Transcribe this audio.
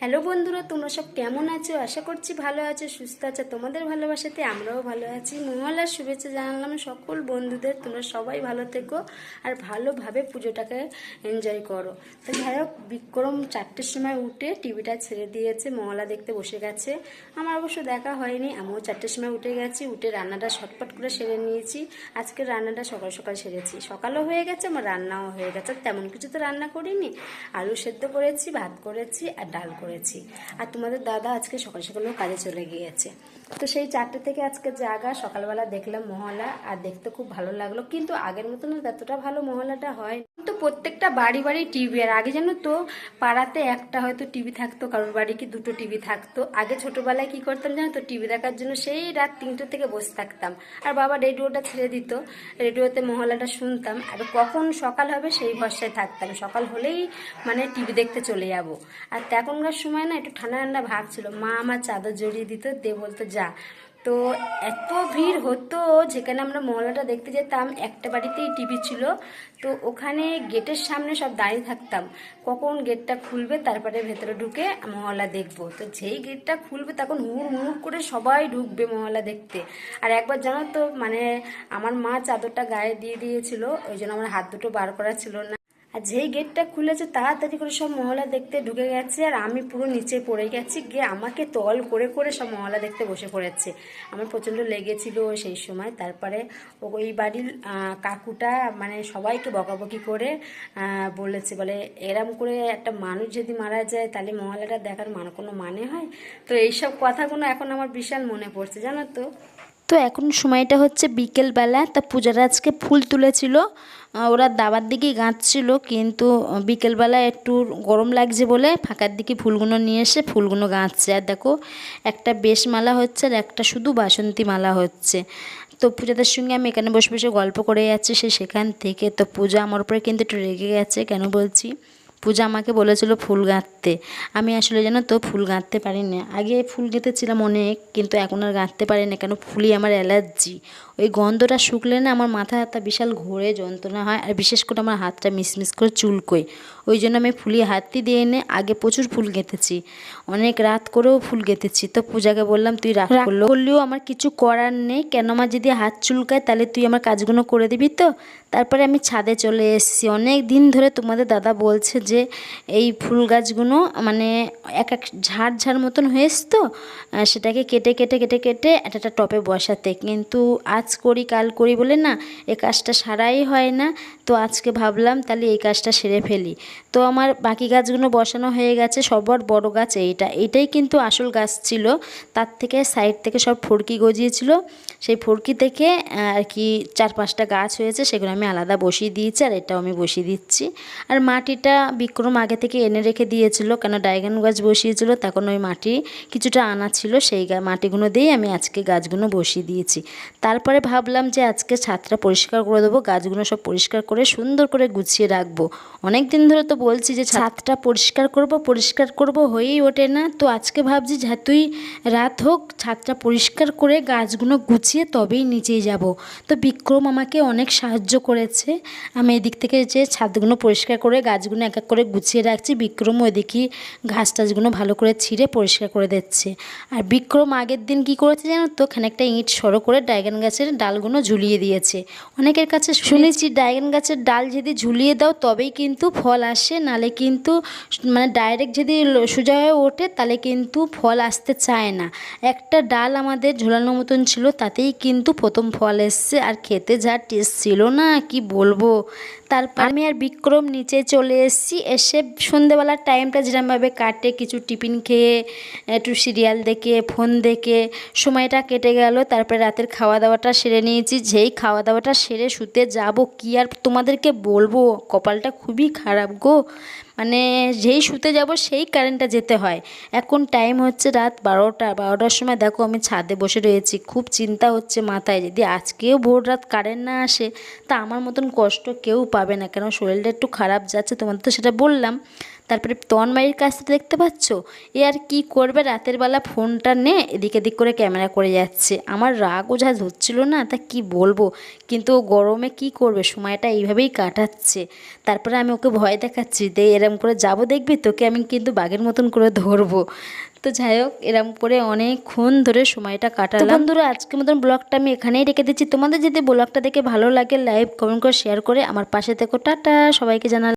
Hello বন্ধুরা, তোমরা সব কেমন আছো? আশা করছি ভালো আছো, সুস্থ আছো। তোমাদের ভালোবাসাতে আমরাও ভালো আছি। মহলার শুভেচ্ছা জানালাম সকল বন্ধুদের। তোমরা সবাই ভালো থেকো আর ভালোভাবে পুজোটাকে এনজয় করো। তো যাই হোক, বিক্রম চারটের সময় উঠে টিভিটা ছেড়ে দিয়েছে মহলা দেখতে বসে গেছে। আমার অবশ্য দেখা হয়নি, আমিও চারটের সময় উঠে গেছি, উঠে রান্নাটা ছটপট করে সেরে নিয়েছি। আজকে রান্নাটা সকাল সকাল সেরেছি। সকালও হয়ে গেছে, আমার রান্নাও হয়ে গেছে। তেমন কিছু তো রান্না করিনি। আলু সেদ্ধ করেছি, ভাত করেছি আর ডাল করেছি। আর তোমাদের দাদা আজকে সকাল সকালেও কাজে চলে গিয়েছে। তো সেই চারটে থেকে আজকে জাগা, সকালবেলা দেখলাম মহলা, আর দেখতে খুব ভালো লাগল। কিন্তু আগের মতন এতটা ভালো মহলাটা হয় তো প্রত্যেকটা বাড়ি বাড়ি টিভি, আর আগে জানো তো, পাড়াতে একটা হয়তো টিভি থাকতো, কারোর বাড়ি কি দুটো টিভি থাকতো। আগে ছোটবেলায় কি করতাম জানো তো, টিভি দেখার জন্য সেই রাত তিনটে থেকে বসে থাকতাম। আর বাবা রেডিওটা ছেড়ে দিত, রেডিওতে মহলাটা শুনতাম। আর কখন সকাল হবে সেই ভরসায় থাকতাম। সকাল হলেই মানে টিভি দেখতে চলে যাব। আর তখনকার সময় না একটু ঠান্ডা ঠান্ডা ভাব ছিল। মা আমার চাদর জড়িয়ে দিত দে বলতো, যা তো এত ভিড় হতো যেখানে আমরা মহলাটা দেখতে যেতাম, একটা বাড়িতেই টিভি ছিল। তো ওখানে গেটের সামনে সব দাঁড়িয়ে থাকতাম। কখন গেটটা খুলবে, তারপরে ভেতরে ঢুকে মহলা দেখব। তো যেই গেটটা খুলবে, তখন হুড় মুড় করে সবাই ঢুকবে মহলা দেখতে। আর একবার জানো তো মানে আমার মা চাদরটা গায়ে দিয়ে দিয়েছিল, ওই জন্য আমার হাত দুটো বার করা ছিল না। আর যেই গেটটা খুলেছে, তাড়াতাড়ি করে সব মহলা দেখতে ঢুকে গেছে আর আমি পুরো নিচে পড়ে গেছি। গিয়ে আমাকে তল করে করে সব মহলা দেখতে বসে পড়েছে। আমার প্রচণ্ড লেগেছিল সেই সময়। তারপরে ওই বাড়ির কাকুটা মানে সবাইকে বকাবকি করে বলেছে, বলে এরম করে একটা মানুষ যদি মারা যায়, তাহলে মহলাটা দেখার মানে কোনো মানে হয়? তো এইসব কথাগুলো এখন আমার বিশাল মনে পড়ছে, জানো তো? তো এখন সময়টা হচ্ছে বিকেলবেলা, তা পূজারা আজকে ফুল তুলেছিল। ওরা দাবার দিকেই গাঁথছিল কিন্তু বিকেলবেলা একটু গরম লাগছে বলে ফাঁকার দিকে ফুলগুলো নিয়ে এসে ফুলগুলো গাঁথছে আর দেখো, একটা বেশ মালা হচ্ছে আর একটা শুধু বাসন্তী মালা হচ্ছে। তো পূজাদের সঙ্গে আমি এখানে বসে বসে গল্প করে যাচ্ছি সে সেখান থেকে। তো পূজা আমার উপরে কিন্তু একটু রেগে গেছে, কেন বলছি? পূজা আমাকে বলেছিল ফুল গাঁথতে। আমি আসলে জানো তো ফুল গাঁথতে পারি না আগে ফুল গেঁথেছিলাম অনেক কিন্তু এখন আর গাঁথতে পারি না কেন ফুলই আমার অ্যালার্জি। ওই গন্ধটা শুকলে না আমার মাথা হাতটা বিশাল ঘোরে যন্ত্রণা হয় আর বিশেষ করে আমার হাতটা মিসমিস করে চুলকোয়। ওই জন্য আমি ফুলি হাতটি দিয়ে এনে আগে প্রচুর ফুল গেঁথেছি। অনেক রাত করেও ফুল গেঁথেছি। তো পূজাকে বললাম তুই করল করলেও আমার কিছু করার নেই। কেন আমার যদি হাত চুলকায় তাহলে তুই আমার কাজগুলো করে দিবি তো? তারপরে আমি ছাদে চলে এসেছি। অনেক দিন ধরে তোমাদের দাদা বলছে যে এই ফুল গাছগুলো মানে এক এক ঝাড় ঝাড় মতন হয়েছে তো সেটাকে কেটে কেটে কেটে কেটে একটা টপে বসাতে। কিন্তু আজ করি, কাল করি বলে না এই কাজটা সারাই হয় না। তো আজকে ভাবলাম তাহলে এই কাজটা সেরে ফেলি। তো আমার বাকি গাছগুলো বসানো হয়ে গেছে, সবার বড় গাছ এইটা। এইটাই কিন্তু আসল গাছ ছিল। তার থেকে সাইড থেকে সব ফড়কি গজিয়েছিল। সেই ফড়কি থেকে আর কি চার পাঁচটা গাছ হয়েছে, সেগুলো আমি আলাদা বসিয়ে দিয়েছি, আর এটাও আমি বসিয়ে দিচ্ছি। আর মাটিটা বিক্রম আগে থেকে এনে রেখে দিয়েছিল, কেন ডায়গান গাছ বসিয়েছিল, তখন ওই মাটি কিছুটা আনা ছিল, সেই মাটিগুলো দিয়েই আমি আজকে গাছগুলো বসিয়ে দিয়েছি। তারপরে ভাবলাম যে আজকে ছাদটা পরিষ্কার করে দেবো, গাছগুলো সব পরিষ্কার করে সুন্দর করে গুছিয়ে রাখব। অনেক দিন ধরে তো বলছি যে ছাদটা পরিষ্কার করব পরিষ্কার করব হয়েই ওঠে না, তো আজকে ভাবছি যতই রাত হোক, ছাদটা পরিষ্কার করে গাছগুলো গুছিয়ে তবেই নিচেই যাব। তো বিক্রম আমাকে অনেক সাহায্য করেছে, আমি এদিক থেকে যে ছাদগুলো পরিষ্কার করে গাছগুলো এক এক করে গুছিয়ে রাখছি। বিক্রম ওইদিকে ঘাস টাসগুলো ভালো করে ছিঁড়ে পরিষ্কার করে দিচ্ছে। আর বিক্রম আগের দিন কি করেছে জানো তো? খানিকটা ইঁট সরো করে ড্রাগন গাছের ডালগুলো ঝুলিয়ে দিয়েছে। অনেকের কাছে শুনেছি ড্রাগন গাছের ডাল যদি ঝুলিয়ে দাও তবেই কিন্তু ফল আসে, নালে কিন্তু মানে ডাইরেক্ট যদি সোজা হয়ে ওঠে তাহলে কিন্তু ফল আসতে চায় না। একটা ডাল আমাদের ঝোলানোর মতন ছিল, তাতেই কিন্তু প্রথম ফল এসছে। আর খেতে যা টেস্ট ছিল না, কি বলব? তারপর আমি আর বিক্রম নিচে চলে এসেছি। এসে সন্ধেবেলার টাইমটা যেরমভাবে কাটে, কিছু টিফিন খেয়ে, একটু সিরিয়াল দেখে ফোন দেখে, সময়টা কেটে গেল, তারপরে রাতের খাওয়া দাওয়াটা সেরে নিয়েছি। যেই খাওয়া দাওয়াটা সেরে শুতে যাব, কি আর তোমাদেরকে বলব? কপালটা খুবই খারাপ গো। মানে যেই শুতে যাব সেই কারেন্টটা যেতে হয়। এখন টাইম হচ্ছে রাত বারোটা, বারোটার সময় দেখো আমি ছাদে বসে রয়েছি। খুব চিন্তা হচ্ছে মাথায়, যদি আজকেও ভোর রাত কারেন্ট না আসে, তা আমার মতন কষ্ট কেউ পাবে না। কেন শরীরটা একটু খারাপ যাচ্ছে, তোমাদের তো সেটা বললাম। তারপরে তন্ময়ের কাছে দেখতে পাচ্ছ? এ আর কি করবে? রাতের বেলা ফোনটা নে, এদিক এদিক করে ক্যামেরা করে যাচ্ছে। আমার রাগও যা ধরছিল না, তা কি বলব? কিন্তু গরমে কি করবে? সময়টা এইভাবেই কাটাচ্ছে। তারপরে আমি ওকে ভয় দেখাচ্ছি দে এরম করে যাব দেখবি, তোকে আমি কিন্তু বাঘের মতন করে ধরবো। তো যাই হোক, এরম করে অনেকক্ষণ ধরে সময়টা কাটালাম। বন্ধুরা, আজকের মতন ব্লগটা আমি এখানেই রেখে দিচ্ছি। তোমাদের যদি ব্লগটা দেখে ভালো লাগে লাইভ কমেন্ট করে শেয়ার করে আমার পাশে থেকো। টাটা, সবাইকে জানালাম